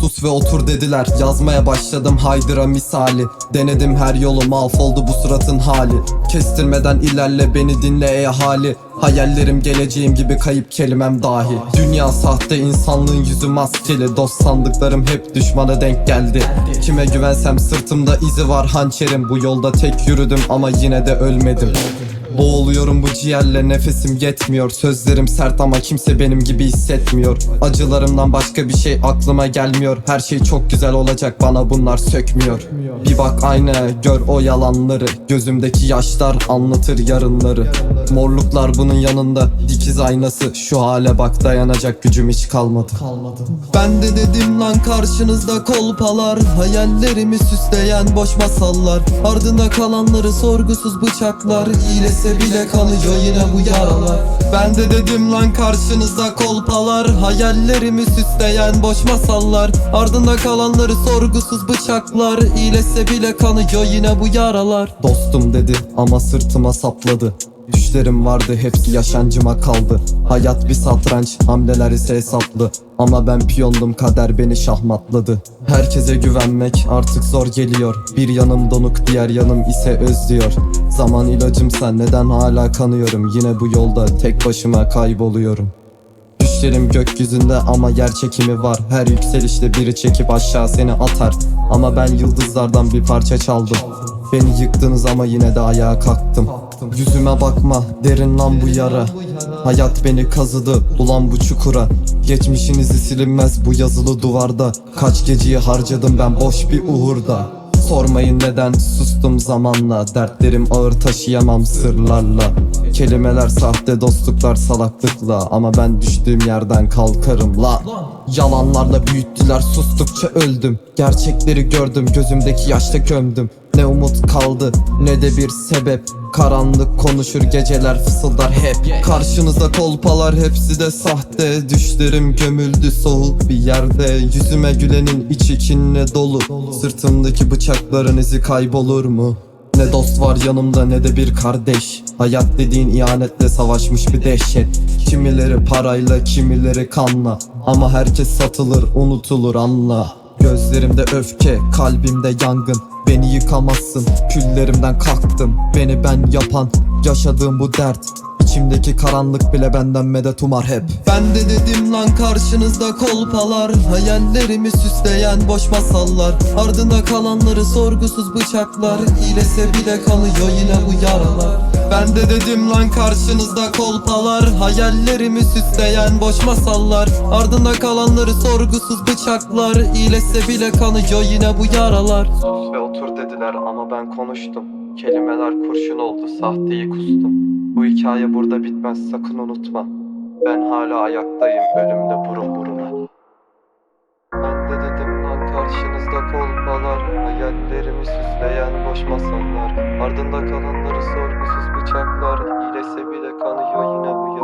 Sus ve otur dediler. Yazmaya başladım haydıra misali. Denedim her yolu mahvoldu bu suratın hali. Kestirmeden ilerle beni dinle ey hali Hayallerim geleceğim gibi kayıp kelimem dahi. Dünya sahte insanlığın yüzü maskeli. Dost sandıklarım hep düşmana denk geldi. Kime güvensem sırtımda izi var hançerim. Bu yolda tek yürüdüm ama yine de ölmedim Boğuluyorum bu ciğerle nefesim yetmiyor. Sözlerim sert ama kimse benim gibi hissetmiyor. Acılarımdan başka bir şey aklıma gelmiyor. Her şey çok güzel olacak bana bunlar sökmüyor. Bir bak aynaya gör o yalanları. Gözümdeki yaşlar anlatır yarınları. Morluklar bunun yanında dikiz aynası. Şu hale bak dayanacak gücüm hiç kalmadı. Ben de dedim lan karşınızda kolpalar. Hayallerimi süsleyen boş masallar. Ardında kalanları sorgusuz bıçaklar İyilese bile kanıyor yine bu yaralar. Ben de dedim lan karşınızda kolpalar. Hayallerimi süsleyen boş masallar. Ardında kalanları sorgusuz bıçaklar. İyilese bile kanıyor yine bu yaralar. Dostum dedi ama sırtıma sapladı Düşlerim vardı hepsi yaşancıma kaldı. Hayat bir satranç hamleler ise hesaplı. Ama ben piyondum kader beni şahmatladı. Herkese güvenmek artık zor geliyor. Bir yanım donuk diğer yanım ise özlüyor. Zaman ilacımsa neden hala kanıyorum? Yine bu yolda tek başıma kayboluyorum. Düşlerim gökyüzünde ama yer çekimi var. Her yükselişte biri çekip aşağı seni atar. Ama ben yıldızlardan bir parça çaldım Beni yıktınız ama yine de ayağa kalktım. Yüzüme bakma derin lan bu yara. Hayat beni kazıdı ulan bu çukura. Geçmişinizi silinmez bu yazılı duvarda. Kaç geceyi harcadım ben boş bir uhurda. Sormayın neden sustum zamanla. Dertlerim ağır taşıyamam sırlarla Kelimeler sahte dostluklar salaklıkla. Ama ben düştüğüm yerden kalkarım la. Yalanlarla büyüttüler sustukça öldüm. Gerçekleri gördüm gözümdeki yaşta gömdüm. Ne umut kaldı ne de bir sebep. Karanlık konuşur geceler fısıldar hep. Karşınıza kolpalar hepsi de sahte. Düşlerim gömüldü soğuk bir yerde. Yüzüme gülenin içi kinle dolu. Sırtımdaki bıçakların izi kaybolur mu? Ne dost var yanımda ne de bir kardeş. Hayat dediğin ihanetle savaşmış bir dehşet. Kimileri parayla kimileri kanla. Ama herkes satılır unutulur anla. Gözlerimde öfke kalbimde yangın. Beni yıkamazsın küllerimden kalktım. Beni ben yapan yaşadığım bu dert İçimdeki karanlık bile benden medet umar hep. Ben de dedim lan karşınızda kolpalar. Hayallerimi süsleyen boş masallar. Ardında kalanları sorgusuz bıçaklar. İyilese bile kanıyor yine bu yaralar. Ben de dedim lan karşınızda kolpalar. Hayallerimi süsleyen boş masallar. Ardında kalanları sorgusuz bıçaklar. İyilese bile kanıyor yine bu yaralar. Sus ve otur dediler ama ben konuştum Kelimeler kurşun oldu sahteyi kustum. Bu hikaye burada bitmez sakın unutma. Ben hala ayaktayım ölümle burun buruna. Ben de dedim lan karşınızda kolpalar Hayallerimi süsleyen boş masallar. Ardında kalanları sorgusuz bıçaklar İyilese bile kanıyor yine bu